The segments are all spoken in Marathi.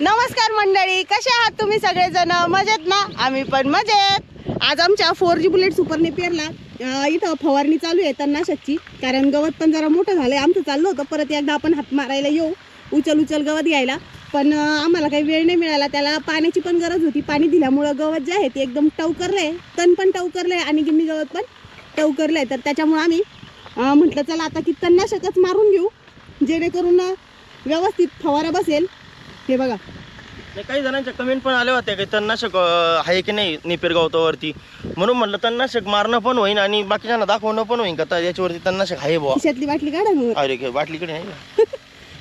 नमस्कार मंडळी कसे आहात तुम्ही सगळेजण? मजेत ना? आम्ही पण मजेत. आज आमच्या फोर जी बुलेट सुपर पेरला इथं फवारणी चालू आहे तणनाशकची कारण गवत पण जरा मोठं झालं आहे आमचं चाललं होतं. परत एकदा आपण हात मारायला येऊ. उचल उचल गवत घ्यायला. पण आम्हाला काही वेळ नाही मिळाला. त्याला पाण्याची पण गरज होती. पाणी दिल्यामुळं गवत जे आहे ते एकदम टवकरलं आहे तण पण टवकरलं आहे आणि गिन्नी गवत पण टवकरलंय. तर त्याच्यामुळं आम्ही म्हटलं चला आता की तणनाशकच मारून घेऊ. जेणेकरून व्यवस्थित फवारा बसेल. हे बघा. नाही, काही जणांच्या कमेंट पण आल्या होत्या की तणनाशक अं, आहे की नाही निपेर गवतावरती? म्हणून म्हटलं तणनाशक मारणं पण होईन आणि बाकीच्यांना दाखवणं पण होईन का? याच्यावरती तणनाशक आहे बुवा. खिशातली बाटली काढा मग. अरे घे, बाटलीकडे आहे ना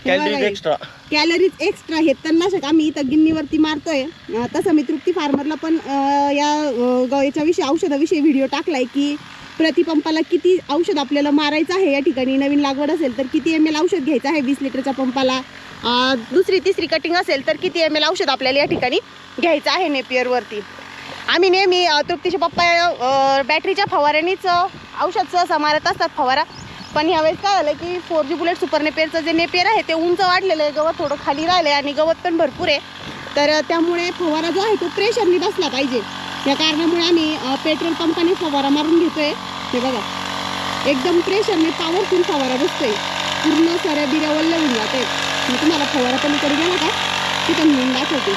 कॅलरीज बघा. एक्स्ट्रा कॅलरीज एक्स्ट्रा हे तणनाशक आम्ही इथं गिन्नीवरती मारतोय. अं, तसं मी तृप्ती फार्मरला पण अं, या अं, ग- याच्याविषयी औषधाविषयी व्हिडिओ टाकलाय की प्रतिपंपाला किती औषध आपल्याला मारायचं आहे या ठिकाणी? नवीन लागवड असेल तर किती एम एल औषध घ्यायचं आहे वीस लिटरच्या पंपाला? दुसरी तिसरी कटिंग असेल तर किती एम एल औषध आपल्याला या ठिकाणी घ्यायचं आहे नेपियरवरती आम्ही नेहमी तृप्तीचे पप्पा बॅटरीच्या फवाऱ्यानेच औषध सहसा मारत असतात फवारा. पण यावेळेस काय झालं की फोर जी बुलेट सुपर नेपियरचं जे नेपियर आहे ते उंच वाढलेलं आहे. गवत थोडं खाली राहिलं आहे आणि गवत पण भरपूर आहे. तर त्यामुळे फवारा जो आहे तो प्रेशरनी बसला पाहिजे. या कारणामुळे आम्ही पेट्रोल पंपाने फवारा मारून घेतो आहे हे बघा. एकदम प्रेशरने पावरफुल फवारा बसते पूर्ण साऱ्या बिऱ्या वल्ल्या होऊन जाते मी तुम्हाला फवारा पण करू गेला का? तिथं नेऊन दाखवते.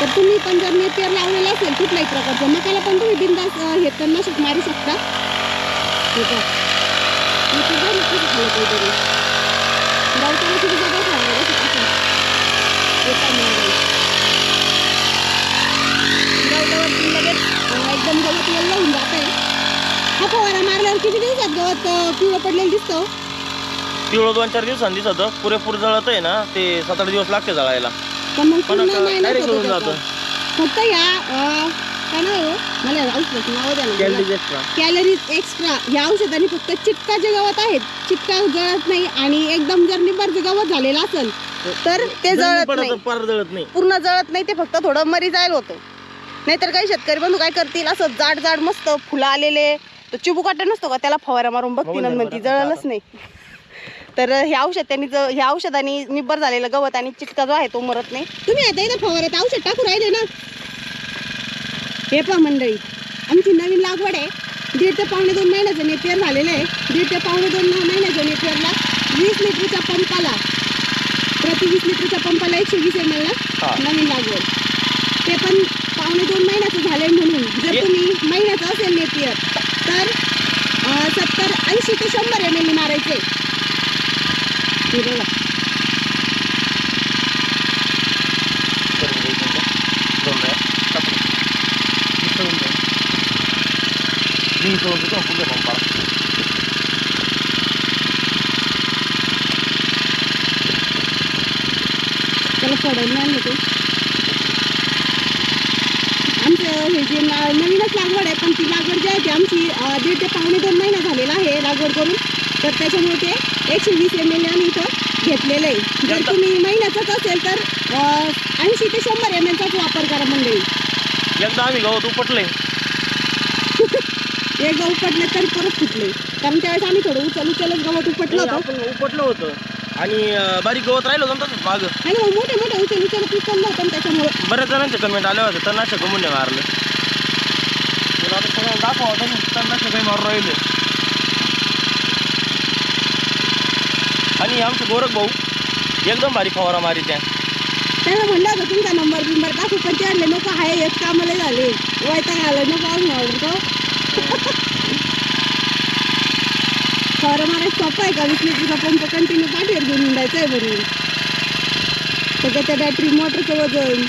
तर तुम्ही पण जर नेपियर लावलेला असेल कुठल्याही प्रकारचं मकाला पण तुम्ही बिंदास हे तणनाशक मारू शकता. ठीक आहे मी तर जाऊन कसं खाल्लं काहीतरी गावताना किती जागा फवारा बसत असेल. हे पहा मंडळी. गावतावरती लगेच अं, एकदम गवत वल्ल होऊन जातंय हा फवारा मारल्यावर किती दिवसात गवत अं, पिवळं पडलेलं दिसतं पिवळं दोन चार दिवसांनी दिसत. पुरेपूर जळत आहे ना ते सात आठ दिवस लागते जळायला. पण मग पण पूर्ण नाही डायरेक्ट होत त्याचं. फक्त या अं, काय नाव आहे हो? मला औषधाचं नाव द्या ना मला. कॅलरीज एक्स्ट्रा या औषधाने फक्त चिटका जे गवत आहेत चिटका जळत नाही आणि एकदम जर निंबारचं गवत झालेलं असेल तर ते जळत नाही. पार जळत नाही. पूर्ण जळत नाही ते फक्त थोडं मरी जायला होतं. नाहीतर काही शेतकरी बंधू काय करतील? असं जाड जाड मस्त फुलं आलेले तो चिबू काटा नसतो का? त्याला फवारा मारून बघतील आणि म्हणती जळलंच नाही. तर हे औषध त्यांनी ज- ह्या औषधाने निब्बर झालेलं गवत आणि चिटका जो आहे तो मरत नाही. तुम्ही आता इथं फवाऱ्यात औषध टाकू राहिले ना? हे पहा मंडळी आमची नवीन लागवड आहे. दीड ते पावणे दोन महिन्याचं नेपियर झालेलं आहे. दीड ते पावणे दोन महिन्याच्या नेपियरला वीस लिटरच्या पंपाला प्रति वीस लिटरच्या पंपाला एकशे वीस एम एल हा. नवीन लागवड. ते पण पावणे दोन महिन्याचं झालंय म्हणून. जर तुम्ही महिन्याचं असेल नेपियर तर अं, सत्तर ऐंशी ते शंभर एम एल मारायचे हे बघा करून घे एक मिनिटं. दोन वेळा. टाकून घे. मिसळून घे. मी मिसळून घेतो पुढच्या पंपाला त्याला फोडायला नाही आणलं ते आमचं हे जे ना- नवीनच लागवड आहे पण ती लागवड जी आहे ती आमची दीड ते पावणे दोन महिना झालेला आहे लागवड करून. तर त्याच्यामुळे ते एकशे वीस एम एल आम्ही इथं घेतलेलं आहे. जर तुम्ही महिन्याचंच असेल तर ऐंशी ते शंभर एम एलचाच वापर करा मंडळी. एकदा आम्ही गवत उपटले एकदा उपटले तर परत फुटले कारण त्यावेळेस आम्ही थोडं उचल उचलच गवत उपटलं होतं. उपटलं होतं. आणि अं, बारीक गवत राहिलं होतं ना तसंच मागं आणि मग मोठे मोठे उचल उचल उचललं होतं आणि त्याच्यामुळं. बऱ्याच जणांचे कमेंट आले होते तणनाशक म्हणून नाही मारलं. तुला आता सगळ्यांना दाखवा होता तणनाशक काही मारून राहिले. आणि आमचे गोरख भाऊ एकदम भारी फवारा मारी त्या त्याला म्हणलं होतं तुमचा नंबर बिंबर टाकू पण ते आणले नको हाय हेच कामाला झाले. वैताग आलं नको अजून ऑर्डर का खरं मला सोपं आहे का? वीस लिटरचा पंप कंटिन्यू पाठीवर घेऊन निघायचं आहे भरून सगळं त्या बॅटरी मोटरचं वजन.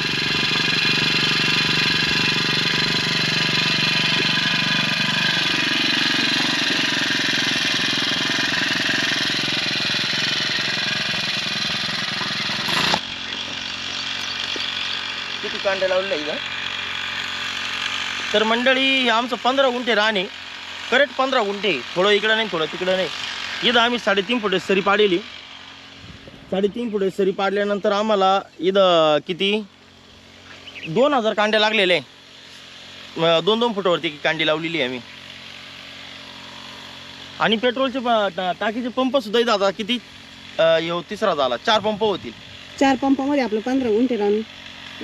किती कांडे लावले का तर मंडळी आमचं पंधरा गुंठे राहणे. करेक्ट पंधरा गुंठे थोडं इकडं नाही थोडं तिकडं नाही. इथं आम्ही साडेतीन फुटे सरी पाडेली साडेतीन फुटे सरी पाडल्यानंतर आम्हाला इथं किती? दोन हजार कांडे लागलेले. दोन दोन फुटावरती कांडी लावलेली आहे आम्ही. आणि पेट्रोलचे टाकीचे पंप सुद्धा इथं आता किती? तिसरा झाला. चार पंप होतील. चार पंपामध्ये आपलं पंधरा गुंठे रान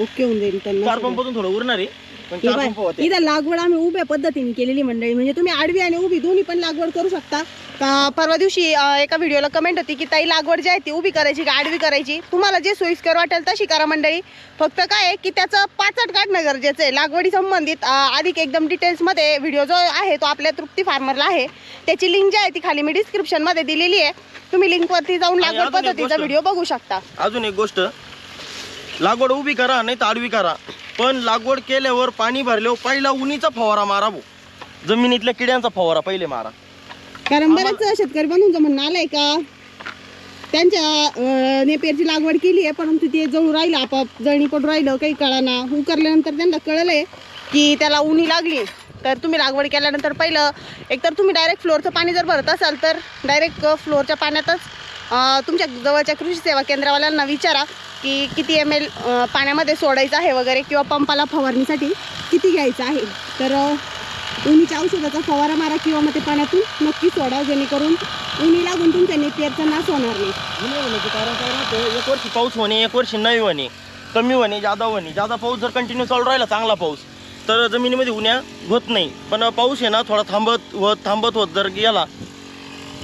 ओके होऊन जाईल चार पंपातून थोडं उरणार आहे. हे चार होते. इथं लागवड आम्ही उभ्या पद्धतीने केलेली मंडळी. म्हणजे तुम्ही आडवी आणि उभी दोन्ही पण लागवड करू शकता. का परवा दिवशी अं, एका व्हिडिओला कमेंट होती की ताई लागवड जी आहे ती उभी करायची का आडवी करायची? तुम्हाला जे सोयीस्कर वाटेल तशी करा मंडळी. फक्त काय आहे की त्याचं पाचट काढणं गरजेचं आहे. लागवडी संबंधित अं, अधिक एकदम डिटेल्समध्ये व्हिडिओ जो आहे तो आपल्या तृप्ती फार्मरला आहे. त्याची लिंक जी आहे ती खाली मी डिस्क्रिप्शनमध्ये दिलेली आहे. तुम्ही लिंकवरती जाऊन आणि लागवड अजून एक पद्धतीचा गोष्ट. व्हिडिओ बघू शकता. अजून एक गोष्ट. लागवड उभी करा नाही तर आडवी करा. पण लागवड केल्यावर पाणी भरल्यावर पहिला उन्हीचा फवारा मारा भाऊ जमिनीतल्या किड्यांचा फवारा पहिले मारा. कारण बऱ्याच शेतकरी बंधूंचं म्हणणं आलंय का त्यांच्या अं, नेपियरची लागवड केली आहे परंतु ते जळू राहिलं आपाप जळणी पडून राहिलं काही कळाना. उकरल्यानंतर त्यांना कळलंय की त्याला उन्ही लागली. तर तुम्ही लागवड केल्यानंतर पहिलं एकतर तुम्ही डायरेक्ट फ्लोअरचं पाणी जर भरत असाल तर डायरेक्ट फ्लोअरच्या पाण्यातच तुमच्या जवळच्या कृषी सेवा केंद्रवाल्यांना विचारा. की किती एम एल पाण्यामध्ये सोडायचं आहे वगैरे किंवा पंपाला फवारणीसाठी किती घ्यायचं आहे? तर अं, उन्हीच्या औषधाचा फवारा मारा किंवा मग ते पाण्यातून नक्की सोडा जेणेकरून उन्ही लागून तुमच्या नेपियरचा नाश होणार नाही. कारण काय राहतं एक वर्षी पाऊस होणे एक वर्षी नाही होणे कमी होणे जादा होणे जादा पाऊस जर कंटिन्यू चालू राहिला चांगला पाऊस तर जमिनीमध्ये उन्या होत नाही. पण पाऊस आहे ना थोडा थांबत होत थांबत होत जर गेला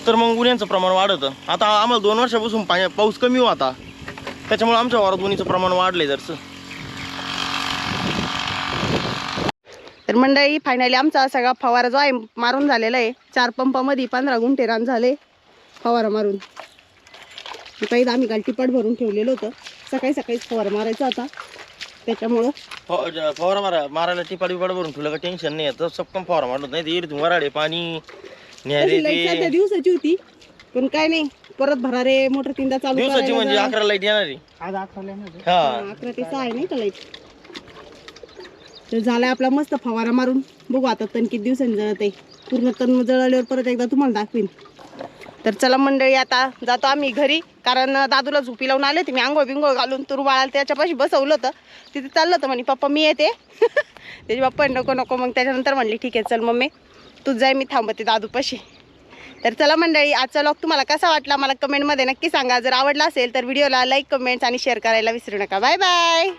तर मग उन्ह्यांचं प्रमाण वाढतं. आता आम्हाला दोन वर्षापासून पाणी पाऊस कमी होता. त्याच्यामुळे आमच्या वावरात उन्हीचं प्रमाण वाढले जरसं. तर मंडळी फायनली आमचा सगळा फवारा जो आहे मारून झालेला आहे. चार पंपामध्ये पंधरा गुंठे रान झाले फवारा मारून. आता इथं आम्ही गालटीपाट भरून ठेवलेलं होतं. सकाळी सकाळीच फवारा मारायचा होता. त्याच्यामुळं फवारा मारा मारायला टिपाड बिपाड भरून ठेवलं का टेन्शन नाही. येतं सपकन फवारा मारत नाही ते वराडे पाणी दिवसाची होती. पण काय नाही. परत भरा रे मोटर तीनदा चालू दिवसाची करायला म्हणजे. अकरा लाइट येणार. आहे आज अकराला हा, अकरा ते सहा आहे नाही का लाइट? तर झालाय आपला मस्त फवारा मारून. बघू आता तण किती दिवसांनी जळत आहे. पूर्ण तण जळल्यावर परत एकदा तुम्हाला दाखवीन. तर चला मंडळी आता जातो आम्ही घरी. कारण दादूला झोपी लावून आले होते. मी आंघोळ बिंघोळ घालून तुर बाळाला त्याच्यापाशी बसवलं होतं. तिथे चाललं होतं. म्हणे पप्पा मी येते. त्याचे पप्पा नको नको. मग त्याच्यानंतर म्हणली ठीक आहे चल मम्मी. तू जाय मी थांबते दादूपाशी. तर चला मंडळी आजचा लॉक तुम्हाला कसा वाटला मला कमेंटमध्ये नक्की सांगा. जर आवडला असेल तर व्हिडिओला लाईक कमेंट्स आणि शेअर करायला विसरू नका. Bye bye